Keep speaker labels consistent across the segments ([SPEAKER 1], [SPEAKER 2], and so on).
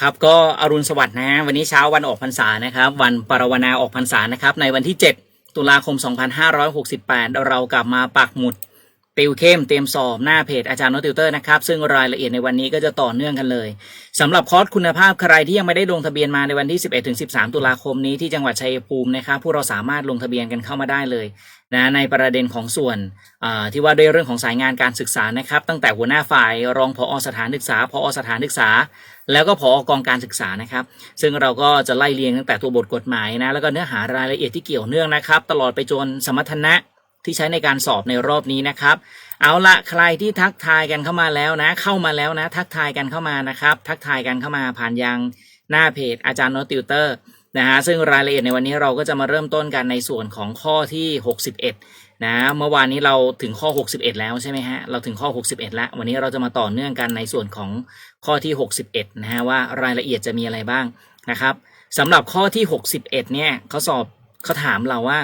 [SPEAKER 1] ครับก็อรุณสวัสดิ์นะวันนี้เช้าวันออกพรรษานะครับ วันปรวนาออกพรรษานะครับในวันที่ 7 ตุลาคม 2568 เรากลับมาปักหมุด ติวเข้มเตรียมสอบหน้าเพจอาจารย์โนติวเตอร์นะครับ ซึ่งรายละเอียดในวันนี้ก็จะต่อเนื่องกันเลยสำหรับคอร์สคุณภาพใครที่ยังไม่ได้ลงทะเบียนมาในวันที่ 11-13 ตุลาคมนี้ที่จังหวัดชัยภูมินะครับพวกเราสามารถลงทะเบียนกันเข้ามาได้เลยนะในประเด็นของส่วนที่ว่าด้วยเรื่องของสายงานการศึกษานะครับ ตั้งแต่หัวหน้าฝ่ายรองผอสถานศึกษาผอสถานศึกษา แล้วก็ผอกองการศึกษานะครับ ซึ่งเราก็จะไล่เรียงตั้งแต่ตัวบทกฎหมายนะแล้วก็เนื้อหารายละเอียดที่เกี่ยวเนื่องนะครับ ตลอดไปจนสมรรถนะ ที่ใช้ในการสอบในรอบนี้นะครับ เอาละใครที่ทักทายกันเข้ามาแล้วนะ เข้ามาแล้วนะ ทักทายกันเข้ามานะครับ ทักทายกันเข้ามาผ่านยังหน้าเพจอาจารย์โนติวเตอร์นะฮะซึ่งรายละเอียดในวันนี้เราก็จะมาเริ่มต้นกันในส่วนของข้อที่ 61 นะเมื่อวานนี้เราถึงข้อ 61 แล้วใช่ไหมฮะเราถึงข้อ 61 แล้ว วันนี้เราจะมาต่อเนื่องกันในส่วนของข้อที่ 61 นะฮะว่ารายละเอียดจะมีอะไรบ้างนะครับสำหรับข้อที่ 61 เนี่ยเขาสอบเขาถามเราว่า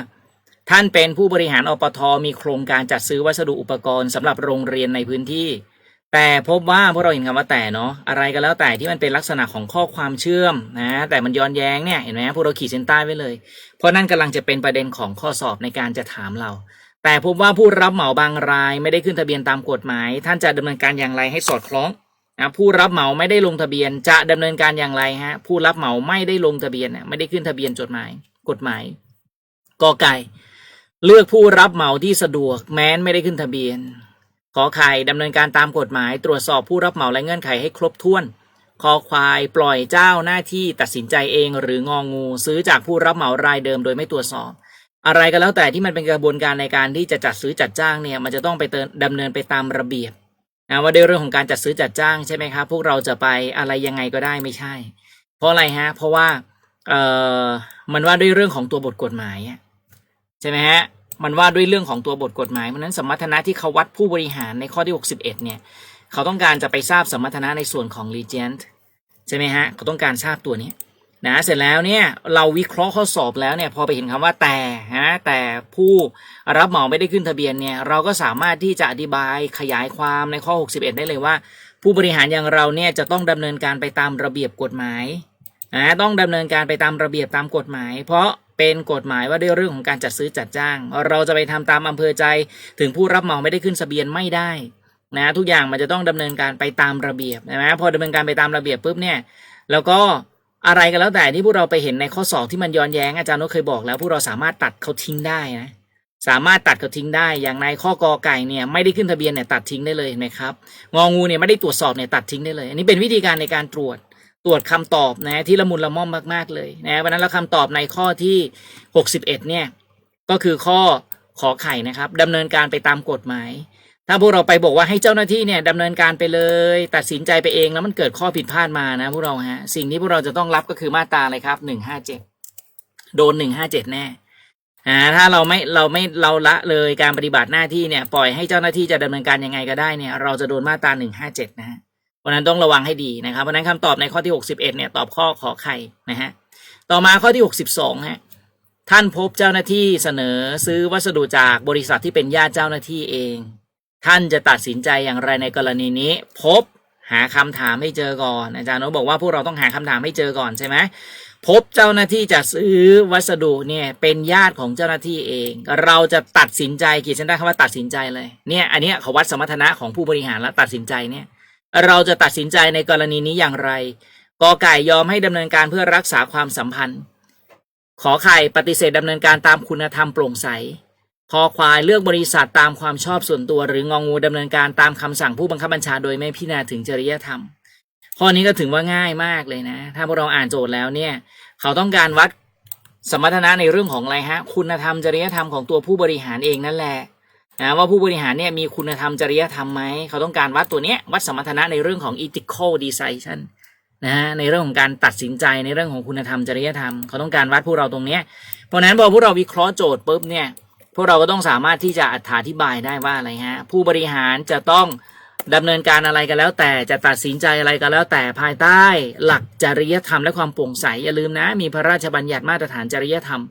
[SPEAKER 1] ท่านเป็นผู้บริหารอปทมีโครงการจัดซื้อวัสดุอุปกรณ์สำหรับโรงเรียนในพื้นที่ แต่พบว่าพวกเราเห็นคำว่าแต่เนาะอะไรก็แล้วแต่ที่มันเป็นลักษณะของข้อความเชื่อมนะแต่มันย้อนแย้งเนี่ยเห็นไหมพวกเราขีดเส้นใต้ไว้เลย เพราะนั่นกำลังจะเป็นประเด็นของข้อสอบในการจะถามเรา แต่พบว่าผู้รับเหมาบางรายไม่ได้ขึ้นทะเบียนตามกฎหมาย ท่านจะดำเนินการอย่างไรให้สอดคล้องนะผู้รับเหมาไม่ได้ลงทะเบียนจะดำเนินการอย่างไรฮะผู้รับเหมาไม่ได้ลงทะเบียนไม่ได้ขึ้นทะเบียนจดหมาย กฎหมายกอไก่ เลือกผู้รับเหมาที่สะดวกแม้นไม่ได้ขึ้นทะเบียน ขอไข่ดำเนินการตามกฎหมาย ตรวจสอบผู้รับเหมาและเงื่อนไขให้ครบถ้วน คอควายปล่อยเจ้าหน้าที่ตัดสินใจเอง หรืององงู ซื้อจากผู้รับเหมารายเดิมโดยไม่ตรวจสอบ อะไรก็แล้วแต่ที่มันเป็นกระบวนการในการที่จะจัดซื้อจัดจ้างเนี่ยมันจะต้องไปเติมดำเนินไปตามระเบียบนะว่าด้วยเรื่องของการจัดซื้อจัดจ้างใช่ไหมครับพวกเราจะไปอะไรยังไงก็ได้ไม่ใช่ เพราะอะไรฮะ เพราะว่าเออมันว่าด้วยเรื่องของตัวบทกฎหมายใช่ไหมฮะ มันว่าด้วยเรื่องของตัวบทกฎหมายเพราะนั้นสมรรถนะที่เขาวัดผู้บริหารในข้อที่ 61 เนี่ย เขาต้องการจะไปทราบสมรรถนะในส่วนของ regent ใช่ไหมฮะเขาต้องการทราบตัวนี้นะเสร็จแล้วเนี่ยเราวิเคราะห์ข้อสอบแล้วเนี่ยพอไปเห็นคำว่าแต่ฮะแต่ผู้รับเหมาไม่ได้ขึ้นทะเบียนเนี่ยเราก็สามารถที่จะอธิบายขยายความในข้อ 61 ได้เลยว่า ผู้บริหารอย่างเราเนี่ยจะต้องดำเนินการไปตามระเบียบกฎหมายนะต้องดำเนินการไปตามระเบียบตามกฎหมาย เพราะ เป็นกฎหมายว่าด้วยเรื่องของการจัดซื้อจัดจ้าง เราจะไปทำตามอำเภอใจ ถึงผู้รับเหมาไม่ได้ขึ้นทะเบียนไม่ได้นะทุกอย่างมันจะต้องดำเนินการไปตามระเบียบนะพอดำเนินการไปตามระเบียบปุ๊บเนี่ยแล้วก็อะไรก็แล้วแต่ที่พวกเราไปเห็นในข้อสอบที่มันย้อนแย้งอาจารย์นกเคยบอกแล้วพวกเราสามารถตัดเขาทิ้งได้นะสามารถตัดเขาทิ้งได้ อย่างในข้อกอไก่เนี่ยไม่ได้ขึ้นทะเบียนเนี่ยตัดทิ้งได้เลยเห็นไหมครับงองูเนี่ยไม่ได้ตรวจสอบเนี่ยตัดทิ้งได้เลย อันนี้เป็นวิธีการในการตรวจ ตรวจคำตอบนะที่ละมุนละม่อมมากๆเลยนะวันนั้นเราคำตอบในข้อที่ 61เนี่ยก็คือข้อขอไข่นะครับดำเนินการไปตามกฎหมาย ถ้าพวกเราไปบอกว่าให้เจ้าหน้าที่เนี่ยดำเนินการไปเลย ตัดสินใจไปเองแล้วมันเกิดข้อผิดพลาดมานะพวกเราฮะสิ่งที่พวกเราจะต้องรับก็คือมาตราอะไรครับ157โดน157แน่อ่าถ้าเราไม่เราไม่เราละเลยการปฏิบัติหน้าที่เนี่ย ปล่อยให้เจ้าหน้าที่จะดำเนินการยังไงก็ได้เนี่ย เราจะโดนมาตรา157นะฮะ เพราะนั้นต้องระวังให้ดีนะครับ เพราะนั้นคำตอบในข้อที่ 61เนี่ยตอบข้อขอไข่นะฮะต่อมาข้อที่ 62ฮะท่านพบเจ้าหน้าที่เสนอซื้อวัสดุจากบริษัทที่เป็นญาติเจ้าหน้าที่เอง ท่านจะตัดสินใจอย่างไรในกรณีนี้ พบหาคำถามให้เจอก่อน อาจารย์โนตบอกว่าพวกเราต้องหาคำถามให้เจอก่อนใช่ไหมพบเจ้าหน้าที่จะซื้อวัสดุเนี่ยเป็นญาติของเจ้าหน้าที่เอง เราจะตัดสินใจขีดเส้นใต้คำว่าตัดสินใจเลยเนี่ยอันนี้เขาวัดสมรรถนะของผู้บริหารแล้วตัดสินใจเนี่ย เราจะตัดสินใจในกรณีนี้อย่างไรกอไก่ยอมให้ดำเนินการเพื่อรักษาความสัมพันธ์ ขอไข่ปฏิเสธดำเนินการตามคุณธรรมโปร่งใสคอควายเลือกบริษัทตามความชอบส่วนตัว หรืององูดำเนินการตามคำสั่งผู้บังคับบัญชาโดยไม่พิจารณาถึงจริยธรรม ข้อนี้ก็ถึงว่าง่ายมากเลยนะ ถ้าพวกเราอ่านโจทย์แล้วเนี่ย เขาต้องการวัดสมรรถนะในเรื่องของอะไรฮะ คุณธรรมจริยธรรมของตัวผู้บริหารเองนั่นแหละ นะว่าผู้บริหารเนี่ยมีคุณธรรมจริยธรรมไหมเขาต้องการวัดตัวเนี้ยวัดสมรรถนะในเรื่องของ ethical decision นะในเรื่องของการตัดสินใจในเรื่องของคุณธรรมจริยธรรมเขาต้องการวัดพวกเราตรงเนี้ยเพราะนั้นพอพวกเราวิเคราะห์โจทย์ปุ๊บเนี่ยพวกเราก็ต้องสามารถที่จะอธิบายได้ว่าอะไรฮะผู้บริหารจะต้องดำเนินการอะไรกันแล้ว แต่จะตัดสินใจอะไรกันแล้วแต่ภายใต้ หลักจริยธรรมและความโปร่งใสอย่าลืมนะ มีพระราชบัญญัติมาตรฐานจริยธรรม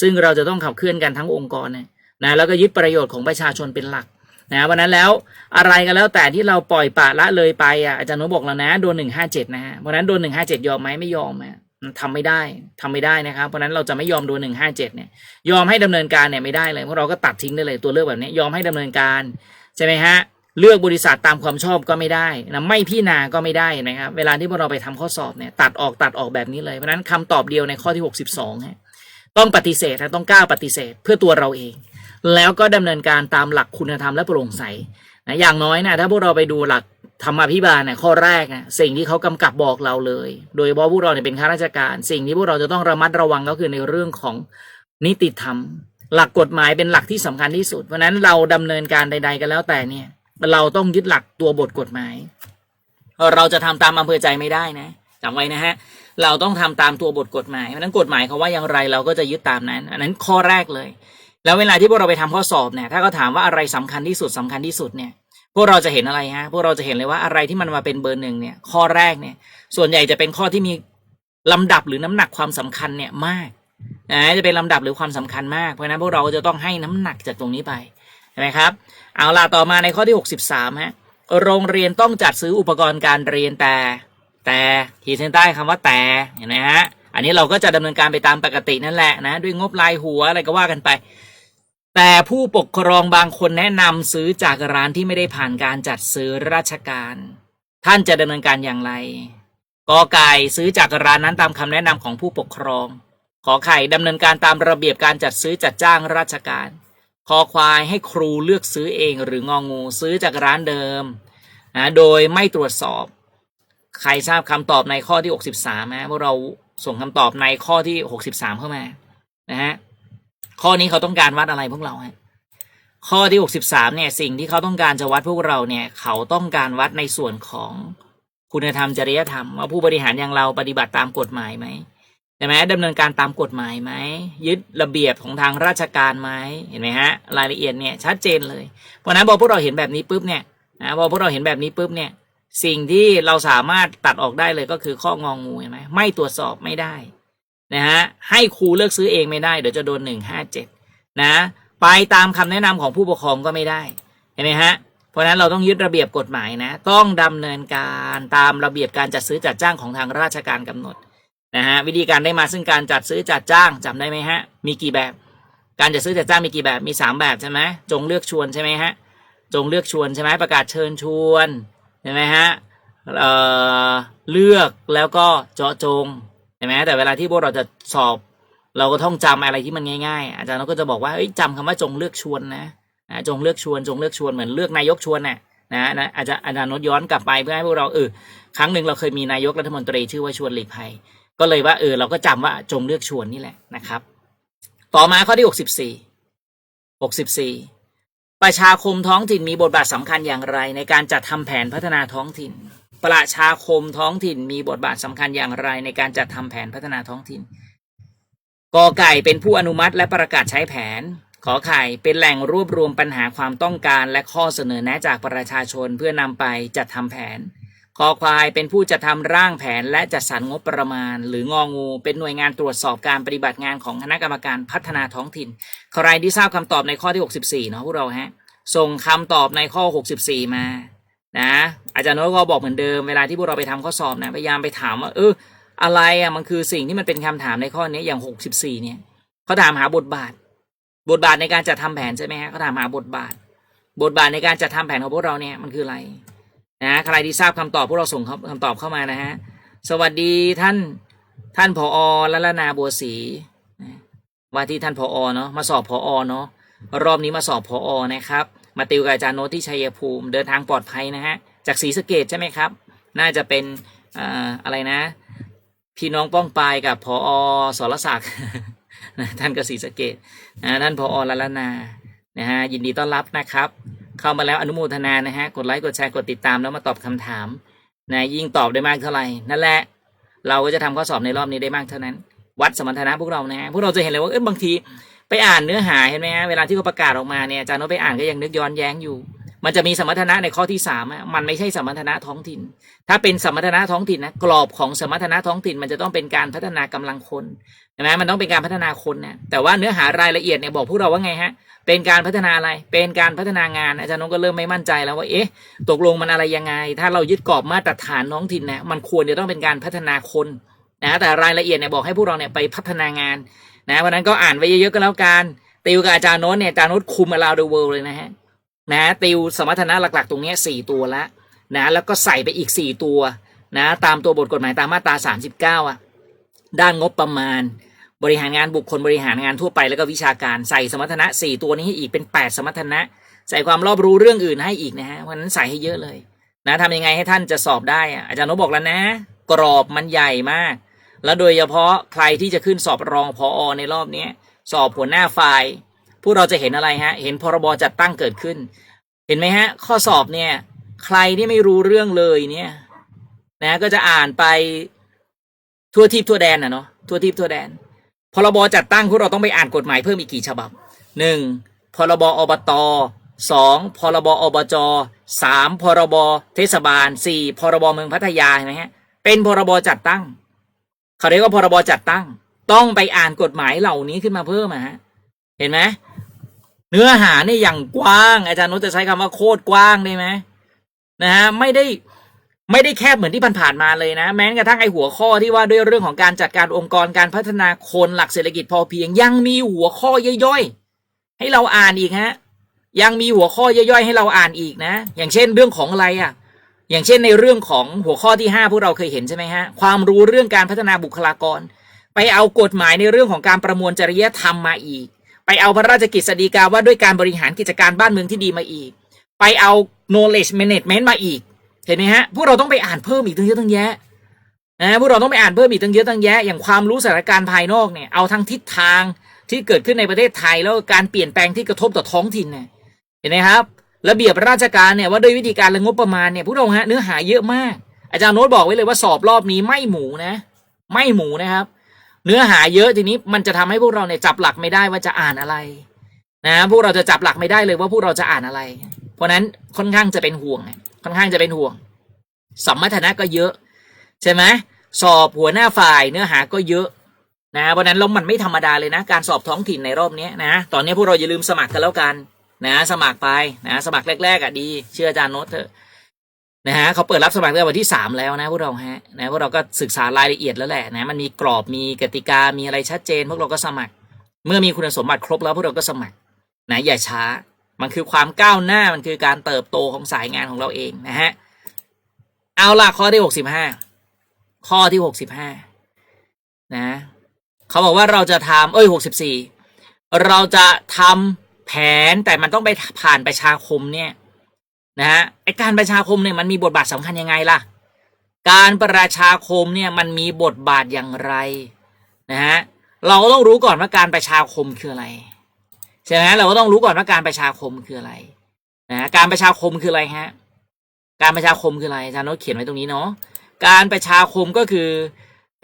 [SPEAKER 1] ซึ่งเราจะต้องขับเคลื่อนกันทั้งองค์กรเนี่ย นะแล้วก็ยึดประโยชน์ของประชาชนเป็นหลักนะวันนั้นแล้วอะไรก็แล้วแต่ที่เราปล่อยปะละเลยไปอะอาจารย์โนตบอกแล้วนะโดนหนึ่งห้าเจ็ดนะฮะเพราะฉะนั้นโดนหนึ่งห้าเจ็ดยอมไหมไม่ยอมอะทำไม่ได้ทำไม่ได้นะครับ เพราะนั้นเราจะไม่ยอมโดนหนึ่งห้าเจ็ดเนี่ยยอมให้ดำเนินการเนี่ยไม่ได้เลยเพราะเราก็ตัดทิ้งได้เลยตัวเลือกแบบนี้ยอมให้ดำเนินการใช่ไหมฮะเลือกบริษัทตามความชอบก็ไม่ได้นะไม่พิจารณาก็ไม่ได้นะครับเวลาที่พวกเราไปทำข้อสอบเนี่ยตัดออกตัดออกแบบนี้เลยเพราะนั้นคำตอบเดียวในข้อที่หกสิบสองฮะต้องปฏิเสธนะต้องกล้าปฏิเสธเพื่อตัวเราเอง แล้วก็ดำเนินการตามหลักคุณธรรมและโปร่งใสนะอย่างน้อยนะถ้าพวกเราไปดูหลักธรรมาภิบาลเนี่ยข้อแรกนะสิ่งที่เขากำกับบอกเราเลย โดยเฉพาะพวกเราเนี่ยเป็นข้าราชการ สิ่งที่พวกเราจะต้องระมัดระวังก็คือในเรื่องของนิติธรรม หลักกฎหมายเป็นหลักที่สำคัญที่สุด เพราะนั้นเราดำเนินการใด ๆก็แล้วแต่เนี่ย เราต้องยึดหลักตัวบทกฎหมาย เราจะทำตามอำเภอใจไม่ได้นะจำไว้นะฮะเราต้องทำตามตัวบทกฎหมายเพราะนั้นกฎหมายเขาว่าอย่างไรเราก็จะยึดตามนั้น อันนั้นข้อแรกเลย แล้วเวลาที่พวกเราไปทำข้อสอบเนี่ยถ้าก็ถามว่าอะไรสำคัญที่สุดสำคัญที่สุดเนี่ยพวกเราจะเห็นอะไรฮะพวกเราจะเห็นเลยว่าอะไรที่มันมาเป็นเบอร์หนึ่งเนี่ยข้อแรกเนี่ยส่วนใหญ่จะเป็นข้อที่มีลำดับหรือน้ำหนักความสำคัญเนี่ยมากนะจะเป็นลำดับหรือความสำคัญมากเพราะฉะนั้นพวกเราจะต้องให้น้ำหนักจากตรงนี้ไปใช่ไหมครับเอาล่ะต่อมาในข้อที่ 63ฮะโรงเรียนต้องจัดซื้ออุปกรณ์การเรียนแต่แต่ขีดเส้นใต้คำว่าแต่เห็นไหมฮะอันนี้เราก็จะดำเนินการไปตามปกตินั่นแหละนะด้วยงบรายหัวอะไรก็ว่ากันไป แต่ผู้ปกครองบางคนแนะนำซื้อจากร้านที่ไม่ได้ผ่านการจัดซื้อราชการ ท่านจะดำเนินการอย่างไรกอไก่ซื้อจากร้านนั้นตามคำแนะนำของผู้ปกครอง ขอไข่ดำเนินการตามระเบียบการจัดซื้อจัดจ้างราชการคอควายให้ครูเลือกซื้อเองหรืององูซื้อจากร้านเดิมนะโดยไม่ตรวจสอบ ใครทราบคำตอบในข้อที่ 63นะพวกเราส่งคำตอบในข้อที่ 63 เข้ามานะฮะ ข้อนี้เขาต้องการวัดอะไรพวกเราฮะข้อที่ 63เนี่ยสิ่งที่เขาต้องการจะวัดพวกเราเนี่ยเขาต้องการวัดในส่วนของคุณธรรมจริยธรรมว่าผู้บริหารอย่างเราปฏิบัติตามกฎหมายไหมใช่ไหมดำเนินการตามกฎหมายไหมยึดระเบียบของทางราชการไหมเห็นไหมฮะรายละเอียดเนี่ยชัดเจนเลย เพราะนั้นพอพวกเราเห็นแบบนี้ปุ๊บเนี่ยนะพอพวกเราเห็นแบบนี้ปุ๊บเนี่ยสิ่งที่เราสามารถตัดออกได้เลยก็คือข้ององงูเห็นไหมไม่ตรวจสอบไม่ได้ นะฮะให้ครูเลือกซื้อเองไม่ได้เดี๋ยวจะโดนหนึ่งห้าเจ็ดนะไปตามคำแนะนำของผู้ปกครองก็ไม่ได้เห็นไหมฮะเพราะนั้นเราต้องยึดระเบียบกฎหมายนะ ต้องดำเนินการตามระเบียบการจัดซื้อจัดจ้างของทางราชการกำหนดนะฮะวิธีการได้มาซึ่งการจัดซื้อจัดจ้างจำได้ไหมฮะมีกี่แบบ การจัดซื้อจัดจ้างมีกี่แบบมีสามแบบใช่ไหมจงเลือกชวนใช่ไหมฮะจงเลือกชวนใช่ไหมประกาศเชิญชวนใช่ไหมฮะเเลือกแล้วก็เจาะจง ช่ไหมแต่เวลาที่พวกเราจะสอบ เราก็ท่องจำอะไรที่มันง่ายๆ อาจารย์เราก็จะบอกว่าเอ้ยจำคำว่าจงเลือกชวนนะจงเลือกชวนจงเลือกชวนเหมือนเลือกนายกชวนน่ะนะนะอาจจะอาจารย์นดย้อนกลับไปเพื่อให้พวกเราเออครั้งหนึ่งเราเคยมีนายกรัฐมนตรีชื่อว่าชวนหลีกภัย ก็เลยว่าเออเราก็จำว่าจงเลือกชวนนี่แหละนะครับ ต่อมาข้อที่หกสิบสี่หกสิบสี่ประชาคมท้องถิ่นมีบทบาทสำคัญอย่างไร ในการจัดทำแผนพัฒนาท้องถิ่น ประชาคมท้องถิ่นมีบทบาทสำคัญอย่างไรในการจัดทำแผนพัฒนาท้องถิ่นกอไก่เป็นผู้อนุมัติและประกาศใช้แผน ขอไข่เป็นแหล่งรวบรวมปัญหาความต้องการและข้อเสนอแนะจากประชาชนเพื่อนำไปจัดทำแผนคอควายเป็นผู้จะทำร่างแผนและจัดสรรงบประมาณ หรืององู เป็นหน่วยงานตรวจสอบการปฏิบัติงานของคณะกรรมการพัฒนาท้องถิ่น ใครที่ทราบคำตอบในข้อที่ 64 เนาะพวกเราฮะ ส่งคำตอบในข้อ 64 มา นะ อาจารย์โน้ตก็บอกเหมือนเดิมเวลาที่พวกเราไปทำข้อสอบนะพยายามไปถามว่าเอออะไรอะมันคือสิ่งที่มันเป็นคำถามในข้อนี้อย่าง 64 เนี่ยเขาถามหาบทบาท บทบาทในการจัดทำแผนใช่ไหมฮะเขาถามหาบทบาท บทบาทในการจัดทำแผนของพวกเราเนี่ยมันคืออะไรนะใครที่ทราบคำตอบพวกเราส่งคำตอบเข้ามานะฮะสวัสดีท่านท่านผอละละนาบัวศรีว่าที่ท่านผอเนาะมาสอบผอเนาะรอบนี้มาสอบผอนะครับ มาติวกับอาจารย์โน้ตที่ชัยภูมิ เดินทางปลอดภัยนะฮะ จากศรีสะเกดใช่ไหมครับ น่าจะเป็นออะไรนะ พี่น้องป้องปายกับผอสรศักดิ์ท่านก็ศรีสะเกดนะท่านผอละละนานะฮะยินดีต้อนรับนะครับ เข้ามาแล้วอนุโมทนานะฮะกดไลค์กดแชร์กดติดตามแล้วมาตอบคำถามนะยิ่งตอบได้มากเท่าไหร่นั่นแหละ เราก็จะทำข้อสอบในรอบนี้ได้มากเท่านั้น วัดสมรรถนะพวกเรานะฮะพวกเราจะเห็นเลยว่าเออบางที ไปอ่านเนื้อหาเห็นไหมฮะเวลาที่เขาประกาศออกมาเนี่ยอาจารย์โน้ตไปอ่านก็ยังนึกย้อนแย้งอยู่ มันจะมีสมรรถนะในข้อที่สามอะมันไม่ใช่สมรรถนะท้องถิ่น ถ้าเป็นสมรรถนะท้องถิ่นนะกรอบของสมรรถนะท้องถิ่น มันจะต้องเป็นการพัฒนากำลังคนใช่ไหมมันต้องเป็นการพัฒนาคนนะแต่ว่าเนื้อหารายละเอียดเนี่ยบอกพวกเราว่าไงฮะเป็นการพัฒนาอะไรเป็นการพัฒนางานอาจารย์นงก็เริ่มไม่มั่นใจแล้วว่าเอ๊ะตกลงมันอะไรยังไง ถ้าเรายึดกรอบมาตรฐานท้องถิ่นนะมันควรจะต้องเป็นการพัฒนาคนนะแต่รายละเอียดเนี่ยบอกให้พวกเราเนี่ยไปพัฒนางาน นะเพราะนั้นก็อ่านไว้เยอะๆก็แล้วกัน ติวกับอาจารย์โน้ตเนี่ยอาจารย์โน้ตคุม around the world เลยนะฮะนะติวสมรรถนะหลักๆ ตรงนี้สี่ตัวละนะแล้วก็ใส่ไปอีกสี่ตัวนะตามตัวบทกฎหมายตามมาตราสามสิบเก้าอะ ด้านงบประมาณ บริหารงานบุคคลบริหารงานทั่วไปแล้วก็วิชาการใส่สมรรถนะสี่ตัวนี้ให้อีกเป็นแปดสมรรถนะ ใส่ความรอบรู้เรื่องอื่นให้อีกนะฮะเพราะนั้นใส่ให้เยอะเลย นะทำยังไงให้ท่านจะสอบได้อะอาจารย์โนตบอกแล้วนะ กรอบมันใหญ่มาก แล้วโดยเฉพาะใครที่จะขึ้นสอบรองพออในรอบนี้สอบหัวหน้าฝ่ายพวกเราจะเห็นอะไรฮะ เห็นพรบจัดตั้งเกิดขึ้น เห็นไหมฮะ ข้อสอบเนี่ย ใครที่ไม่รู้เรื่องเลยเนี่ยนะก็จะอ่านไปทั่วทิพย์ทั่วแดนนะเนาะทั่วทิพย์ทั่วแดนพรบจัดตั้งพวกเราต้องไปอ่านกฎหมายเพิ่มอีกกี่ฉบับหนึ่งพรบอบตสองพรบอบจสามพรบเทศบาลสี่พรบเมืองพัทยาเห็นไหมฮะเป็นพรบจัดตั้ง เขาเรียกว่าพรบจัดตั้ง ต้องไปอ่านกฎหมายเหล่านี้ขึ้นมาเพิ่มอะฮะเห็นไหมเนื้อหาเนี่ยอย่างกว้าง อาจารย์นุชจะใช้คำว่าโคตรกว้างได้ไหมนะฮะไม่ได้ไม่ได้แคบเหมือนที่ผ่านๆมาเลยนะ แม้กระทั่งไอหัวข้อที่ว่าด้วยเรื่องของการจัดการองค์กรการพัฒนาคนหลักเศรษฐกิจพอเพียง ยังมีหัวข้อย่อยๆให้เราอ่านอีกฮะ ยังมีหัวข้อย่อยๆให้เราอ่านอีกนะ อย่างเช่นเรื่องของอะไรอะ อย่างเช่นในเรื่องของหัวข้อที่ห้าพวกเราเคยเห็นใช่ไหมฮะ ความรู้เรื่องการพัฒนาบุคลากร ไปเอากฎหมายในเรื่องของการประมวลจริยธรรมมาอีก ไปเอาพระราชกฤษฎีกาว่าด้วยการบริหารกิจการบ้านเมืองที่ดีมาอีก ไปเอา knowledge management มาอีก เห็นไหมฮะ พวกเราต้องไปอ่านเพิ่มอีกตั้งเยอะตั้งแยะนะพวกเราต้องไปอ่านเพิ่มอีกตั้งเยอะตั้งแยะ อย่างความรู้สถานการณ์ภายนอกเนี่ย เอาทั้งทิศทางที่เกิดขึ้นในประเทศไทยแล้วการเปลี่ยนแปลงที่กระทบต่อท้องถิ่นเนี่ย เห็นไหมครับ ระเบียบราชการเนี่ยว่าด้วยวิธีการและงบประมาณเนี่ยพวกเราฮะเนื้อหาเยอะมาก อาจารย์โน้ตบอกไว้เลยว่าสอบรอบนี้ไม่หมูนะ ไม่หมูนะครับ เนื้อหาเยอะทีนี้มันจะทำให้พวกเราเนี่ยจับหลักไม่ได้ว่าจะอ่านอะไร นะพวกเราจะจับหลักไม่ได้เลยว่าพวกเราจะอ่านอะไร เพราะนั้นค่อนข้างจะเป็นห่วงค่อนข้างจะเป็นห่วงสัมมัทนะก็เยอะ ใช่ไหมสอบหัวหน้าฝ่ายเนื้อหาก็เยอะนะเพราะนั้นแล้วมันไม่ธรรมดาเลยนะ การสอบท้องถิ่นในรอบนี้นะ ตอนนี้พวกเราอย่าลืมสมัครกันแล้วกัน นะสมัครไปนะสมัครแรกๆอะดี เชื่ออาจารย์โน้ตเถอะนะฮะเขาเปิดรับสมัครตั้งแต่วันที่สามแล้วนะพวกเราฮะนะพวกเราก็ศึกษารายละเอียดแล้วแหละนะมันมีกรอบมีกติกามีอะไรชัดเจน พวกเราก็สมัคร เมื่อมีคุณสมบัติครบแล้วพวกเราก็สมัครนะอย่าช้า มันคือความก้าวหน้ามันคือการเติบโตของสายงานของเราเองนะฮะเอาล่ะข้อที่หกสิบห้าข้อที่หกสิบห้านะเขาบอกว่าเราจะทำเอ้ยหกสิบสี่เราจะทำ แผนแต่มันต้องไปผ่านประชาคมเนี่ยนะฮะไอการประชาคมเนี่ยมันมีบทบาทสำคัญยังไงล่ะ การประชาคมเนี่ยมันมีบทบาทอย่างไรนะฮะเราก็ต้องรู้ก่อนว่าการประชาคมคืออะไรใช่ไหมเราก็ต้องรู้ก่อนว่าการประชาคมคืออะไรนะการประชาคมคืออะไรฮะการประชาคมคืออะไรอาจารย์โน้ตเขียนไว้ตรงนี้เนาะการประชาคมก็คือ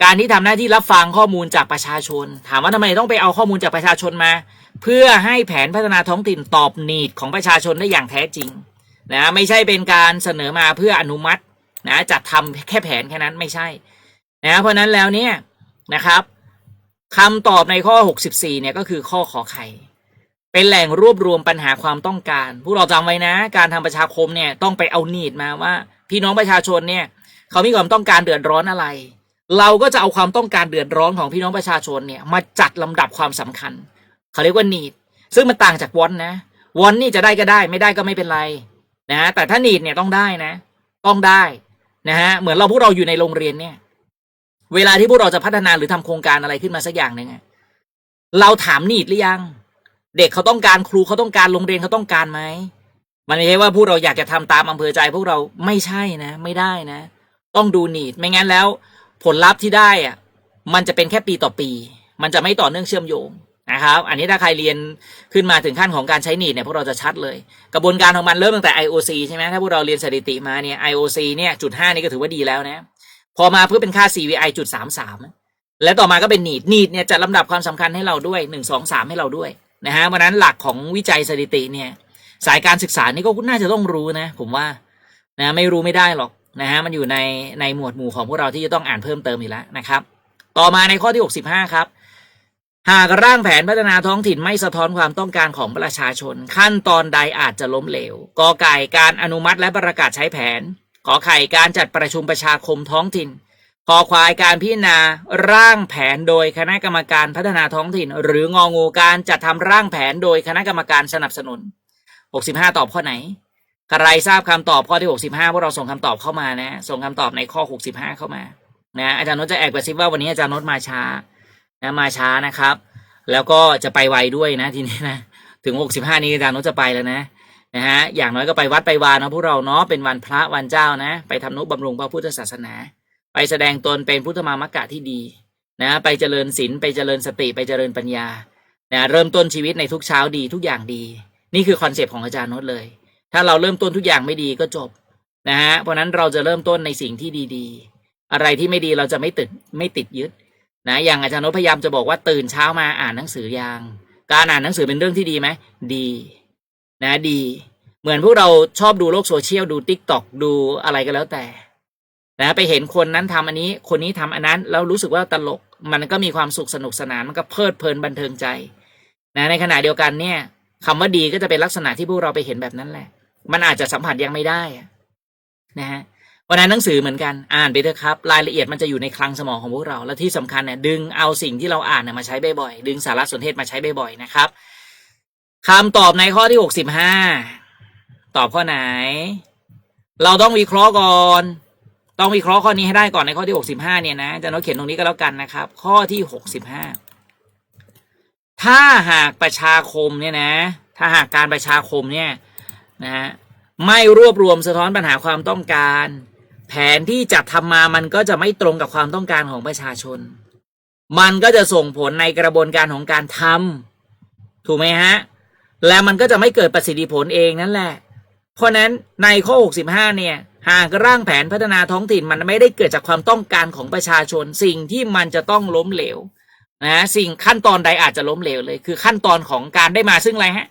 [SPEAKER 1] การที่ทำหน้าที่รับฟังข้อมูลจากประชาชน ถามว่าทำไมต้องไปเอาข้อมูลจากประชาชนมา เพื่อให้แผนพัฒนาท้องถิ่นตอบนีดของประชาชนได้อย่างแท้จริงนะไม่ใช่เป็นการเสนอมาเพื่ออนุมัตินะจัดทำแค่แผนแค่นั้นไม่ใช่นะเพราะนั้นแล้วเนี่ยนะครับคำตอบในข้อ 64เนี่ยก็คือข้อขอไข่เป็นแหล่งรวบรวมปัญหาความต้องการพวกเราจำไว้นะ การทำประชาคมเนี่ยต้องไปเอานีดมาว่า พี่น้องประชาชนเนี่ยเขามีความต้องการเดือดร้อนอะไร เราก็จะเอาความต้องการเดือดร้อนของพี่น้องประชาชนเนี่ยมาจัดลำดับความสำคัญ เขาเรียกว่านีดซึ่งมันต่างจากวอนนะวอนนี่จะได้ก็ได้ ไม่ได้ก็ไม่เป็นไรนะฮะแต่ถ้านีดเนี่ยต้องได้นะ ต้องได้นะฮะเหมือนเราพวกเราอยู่ในโรงเรียนเนี่ย เวลาที่พวกเราจะพัฒนาหรือทำโครงการอะไรขึ้นมาสักอย่างหนึ่งเราถามนีดหรือยัง เด็กเขาต้องการครูเขาต้องการโรงเรียนเขาต้องการไหมมันไม่ใช่ว่าพวกเราอยากจะทำตามอำเภอใจ พวกเราไม่ใช่นะ ไม่ได้นะ ต้องดูนีดไม่งั้นแล้ว ผลลัพธ์ที่ได้อะมันจะเป็นแค่ปีต่อปี มันจะไม่ต่อเนื่องเชื่อมโยง นะครับ อันนี้ถ้าใครเรียนขึ้นมาถึงขั้นของการใช้นีดเนี่ยพวกเราจะชัดเลย กระบวนการของมันเริ่มตั้งแต่ IOC ใช่ไหมถ้าพวกเราเรียนสถิติมาเนี่ย IOC เนี่ยจุดห้านี่ก็ถือว่าดีแล้วนะพอมาเพื่อเป็นค่า CVI จุดสามสามและต่อมาก็เป็นนีดนีดเนี่ยจะลำดับความสำคัญให้เราด้วยหนึ่งสองสามให้เราด้วยนะฮะเพราะนั้นหลักของวิจัยสถิติเนี่ยสายการศึกษานี่ก็น่าจะต้องรู้นะ ผมว่านะไม่รู้ไม่ได้หรอกนะฮะมันอยู่ในในหมวดหมู่ของพวกเราที่จะต้องอ่านเพิ่มเติมอีกแล้วนะครับ ต่อมาในข้อที่ 65 ครับ หากร่างแผนพัฒนาท้องถิ่นไม่สะท้อนความต้องการของประชาชน ขั้นตอนใดอาจจะล้มเหลวกอไก่การอนุมัติและประกาศใช้แผนขอไข่การจัดประชุมประชาคมท้องถิ่นคอควายการพิจารณาร่างแผนโดยคณะกรรมการพัฒนาท้องถิ่น หรืององูการจัดทำร่างแผนโดยคณะกรรมการสนับสนุน 65 ตอบข้อไหน ใครทราบคำตอบข้อที่ 65 พวกเราส่งคำตอบเข้ามานะ ส่งคำตอบในข้อ 65 เข้ามา นะ อาจารย์นนท์จะแอบกระซิบว่าวันนี้อาจารย์นนท์มาช้า นะมาช้านะครับ แล้วก็จะไปไวด้วยนะทีนี้นะถึง65นี้อาจารย์นนท์จะไปแล้วนะนะฮะอย่างน้อยก็ไปวัดไปวานะพวกเราเนาะเป็นวันพระวันเจ้านะ ไปทำนุบำรุงพระพุทธศาสนา ไปแสดงตนเป็นพุทธมามกะที่ดีนะไปเจริญศีลไปเจริญสติไปเจริญปัญญานะเริ่มต้นชีวิตในทุกเช้าดีทุกอย่างดี นี่คือคอนเซปต์ของอาจารย์นนท์เลย ถ้าเราเริ่มต้นทุกอย่างไม่ดีก็จบนะฮะเพราะนั้นเราจะเริ่มต้นในสิ่งที่ดี ๆ อะไรที่ไม่ดีเราจะไม่ติดไม่ติดยึด นะอย่างอาจารย์นพพยายามจะบอกว่าตื่นเช้ามาอ่านหนังสือยัง การอ่านหนังสือเป็นเรื่องที่ดีไหมดีนะดี เหมือนพวกเราชอบดูโลกโซเชียลดูทิกตอกดูอะไรก็แล้วแต่นะไปเห็นคนนั้นทำอันนี้ คนนี้ทำอันนั้นแล้วรู้สึกว่าตลก มันก็มีความสุขสนุกสนานมันก็เพลิดเพลินบันเทิงใจนะในขณะเดียวกันเนี่ยคำว่าดีก็จะเป็นลักษณะที่พวกเราไปเห็นแบบนั้นแหละ มันอาจจะสัมผัสยังไม่ได้นะฮะ วันนั้นหนังสือเหมือนกันอ่านไปเถอะครับ รายละเอียดมันจะอยู่ในคลังสมองของพวกเรา และที่สำคัญเนี่ยดึงเอาสิ่งที่เราอ่านเนี่ยมาใช้บ่อยๆดึงสารสนเทศมาใช้บ่อยๆนะครับคำตอบในข้อที่หกสิบห้าตอบข้อไหน เราต้องวิเคราะห์ก่อน ต้องวิเคราะห์ข้อนี้ให้ได้ก่อนในข้อที่หกสิบห้าเนี่ยนะจะโน้ตเขียนตรงนี้ก็แล้วกันนะครับ ข้อที่หกสิบห้าถ้าหากประชาคมเนี่ยนะ ถ้าหากการประชาคมเนี่ยนะฮะไม่รวบรวมสะท้อนปัญหาความต้องการ แผนที่จัดทำมามันก็จะไม่ตรงกับความต้องการของประชาชน มันก็จะส่งผลในกระบวนการของการทำถูกไหมฮะ และมันก็จะไม่เกิดประสิทธิผลเองนั่นแหละ เพราะนั้นในข้อ 65 เนี่ย หากร่างแผนพัฒนาท้องถิ่นมันไม่ได้เกิดจากความต้องการของประชาชน สิ่งที่มันจะต้องล้มเหลวนะสิ่งขั้นตอนใดอาจจะล้มเหลวเลย คือขั้นตอนของการได้มาซึ่งอะไรฮะ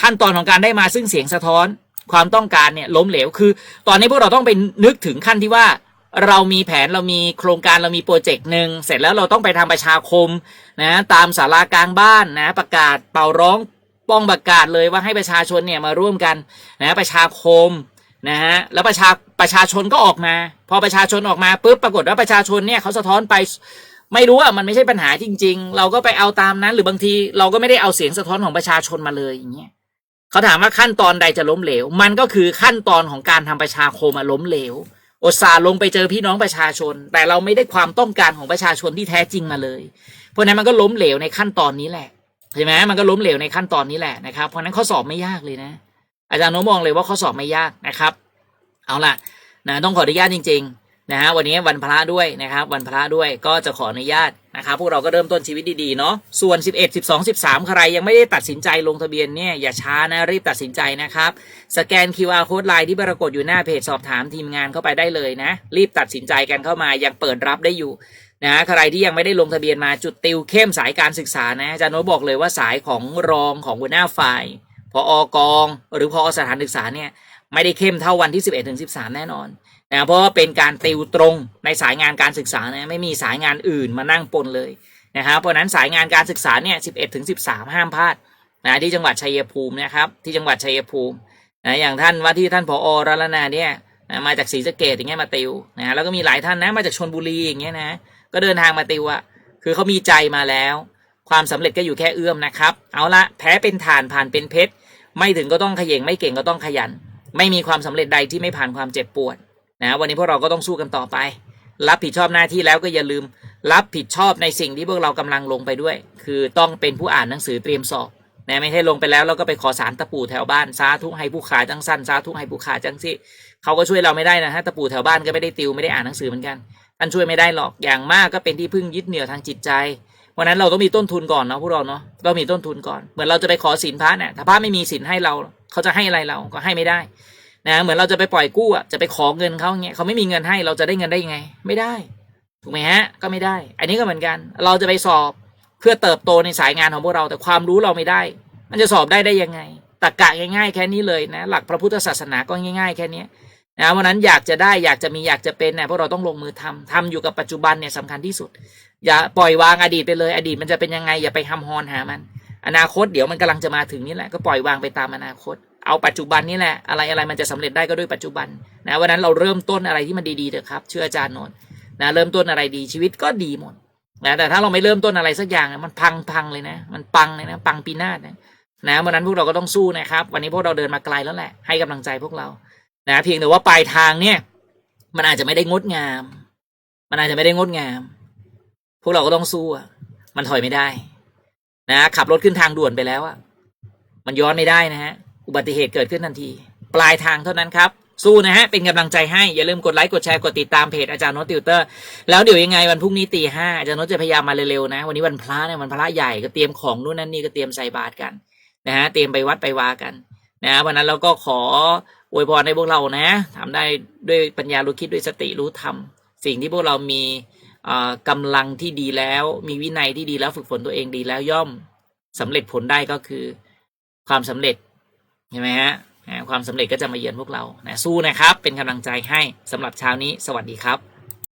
[SPEAKER 1] ขั้นตอนของการได้มาซึ่งเสียงสะท้อน ความต้องการเนี่ยล้มเหลวคือ ตอนนี้พวกเราต้องไปนึกถึงขั้นที่ว่า เรามีแผนเรามีโครงการเรามีโปรเจกต์หนึ่งเสร็จแล้วเราต้องไปทำประชาคมนะตามสารากลางบ้านนะประกาศเป่าร้องป้องประกาศเลยว่าให้ประชาชนเนี่ยมาร่วมกันนะประชาคมนะฮะแล้วประชาประชาชนก็ออกมา พอประชาชนออกมาปุ๊บปรากฏว่าประชาชนเนี่ยเขาสะท้อนไปไม่รู้ว่ามันไม่ใช่ปัญหาจริง ๆ เราก็ไปเอาตามนั้น หรือบางทีเราก็ไม่ได้เอาเสียงสะท้อนของประชาชนมาเลยอย่างเงี้ย เขาถามว่าขั้นตอนใดจะล้มเหลว มันก็คือขั้นตอนของการทำประชาคมล้มเหลวอุตส่าห์ลงไปเจอพี่น้องประชาชน แต่เราไม่ได้ความต้องการของประชาชนที่แท้จริงมาเลย เพราะนั้นมันก็ล้มเหลวในขั้นตอนนี้แหละใช่ไหมมันก็ล้มเหลวในขั้นตอนนี้แหละนะครับ เพราะนั้นข้อสอบไม่ยากเลยนะ อาจารย์โน้มมองเลยว่าข้อสอบไม่ยากนะครับ เอาล่ะนะต้องขออนุญาตจริง ๆ นะฮะวันนี้วันพระด้วยนะครับวันพระด้วยก็จะขออนุญาตนะครับพวกเราก็เริ่มต้นชีวิตดีๆเนาะส่วน 11 12 13 ใครยังไม่ได้ตัดสินใจลงทะเบียนเนี่ยอย่าช้านะรีบตัดสินใจนะครับ สแกน QR code ไลน์ที่ปรากฏอยู่หน้าเพจสอบถามทีมงานเข้าไปได้เลยนะ รีบตัดสินใจกันเข้ามายังเปิดรับได้อยู่นะใครที่ยังไม่ได้ลงทะเบียนมาจุดติวเข้มสายการศึกษานะอาจารย์โน้ตบอกเลยว่าสายของรองของหัวหน้าฝ่ายพออกอง หรือพอสถานศึกษาเนี่ยไม่ได้เข้มเท่าวันที่ 11ถึง13 แน่นอน นะเพราะว่าเป็นการติวตรงในสายงานการศึกษานะไม่มีสายงานอื่นมานั่งปนเลยนะครับเพราะนั้นสายงานการศึกษาเนี่ย11ถึง13ห้ามพลาดนะที่จังหวัดชัยภูมินะครับ ที่จังหวัดชัยภูมินะอย่างท่านว่าที่ท่านผอรัตนาเนี่ยนะมาจากศรีสะเกดอย่างเงี้ยมาติวนะแล้วก็มีหลายท่านนะมาจากชนบุรีอย่างเงี้ยนะก็เดินทางมาติวอะคือเขามีใจมาแล้ว ความสำเร็จก็อยู่แค่เอื้อมนะครับ เอาละแพ้เป็นฐานผ่านเป็นเพชรไม่ถึงก็ต้องขย่งไม่เก่งก็ต้องขยัน ไม่มีความสำเร็จใดที่ไม่ผ่านความเจ็บปวด นะวันนี้พวกเราก็ต้องสู้กันต่อไป รับผิดชอบหน้าที่แล้วก็อย่าลืม รับผิดชอบในสิ่งที่พวกเรากำลังลงไปด้วย คือต้องเป็นผู้อ่านหนังสือเตรียมสอบนะไม่ใช่ลงไปแล้วเราก็ไปขอสารตะปูแถวบ้านสาธุให้ผู้ขาจังสั้นสาธุให้ผู้ขาจังสิเขาก็ช่วยเราไม่ได้นะฮะตะปูแถวบ้านก็ไม่ได้ติวไม่ได้อ่านหนังสือเหมือนกันท่านช่วยไม่ได้หรอกอย่างมากก็เป็นที่พึ่งยึดเหนี่ยวทางจิตใจวันนั้นเราต้องมีต้นทุนก่อนเนาะพวกเราเนาะเรามีต้นทุนก่อนเหมือนเราจะไปขอสินพระเนี่ยถ้าพระไม่มีสินให้เราเขาจะให้อะไรเราก็ให้ไม่ได้ นะเหมือนเราจะไปปล่อยกู้อะจะไปขอเงินเขาเงี้ยเขาไม่มีเงินให้เราจะได้เงินได้ยังไง ไม่ได้ ถูกไหมฮะ ก็ไม่ได้ อันนี้ก็เหมือนกัน เราจะไปสอบเพื่อเติบโตในสายงานของพวกเรา แต่ความรู้เราไม่ได้ มันจะสอบได้ได้ยังไงตรกกะง่ายๆ แค่นี้เลยนะ หลักพระพุทธศาสนาก็ง่าย ๆ แค่นี้นะวันนั้นอยากจะได้อยากจะมีอยากจะเป็นเนี่ยพวกเราต้องลงมือทำทำอยู่กับปัจจุบันเนี่ยสำคัญที่สุด อย่าปล่อยวางอดีตไปเลย อดีตมันจะเป็นยังไงอย่าไปทำฮอนหามัน อนาคตเดี๋ยวมันกำลังจะมาถึงนี่แหละก็ปล่อยวางไปตามอนาคต เอาปัจจุบันนี่แหละอะไรอะไรมันจะสำเร็จได้ก็ด้วยปัจจุบันนะวันนั้นเราเริ่มต้นอะไรที่มันดีๆเถอะครับเชื่ออาจารย์นนท์นะเริ่มต้นอะไรดีชีวิตก็ดีหมดนะแต่ถ้าเราไม่เริ่มต้นอะไรสักอย่างมันพังพังเลยนะ มันปังเลยนะปังปีนาศนะนะวันนั้นพวกเราก็ต้องสู้นะครับ วันนี้พวกเราเดินมาไกลแล้วแหละ ให้กำลังใจพวกเรานะเพียงแต่ว่าปลายทางเนี่ย มันอาจจะไม่ได้งดงาม มันอาจจะไม่ได้งดงาม พวกเราก็ต้องสู้อะมันถอยไม่ได้ นะขับรถขึ้นทางด่วนไปแล้วอะมันย้อนไม่ได้นะฮะ อุบัติเหตุเกิดขึ้นทันที ปลายทางเท่านั้นครับ สู้นะฮะ เป็นกำลังใจให้ อย่าลืมกดไลค์ กดแชร์ กดติดตามเพจอาจารย์โนติวเตอร์ แล้วเดี๋ยวยังไงวันพรุ่งนี้ตีห้าอาจารย์โนตจะพยายามมาเร็วๆนะ วันนี้วันพระเนี่ยวันพระใหญ่ก็เตรียมของนู่นนั่นนี่ก็เตรียมใส่บาตรกันนะฮะ เตรียมไปวัดไปวากันนะวันนั้นเราก็ขออวยพรให้พวกเรานะทำได้ด้วยปัญญารู้คิดด้วยสติรู้ธรรม สิ่งที่พวกเรามีเอ่อกำลังที่ดีแล้ว มีวินัยที่ดีแล้วฝึกฝนตัวเองดีแล้วย่อมสำเร็จผลได้ก็คือ ความสำเร็จ ใช่ไหมฮะความสำเร็จก็จะมาเยือนพวกเรานะสู้นะครับ เป็นกำลังใจให้สำหรับเช้านี้ สวัสดีครับ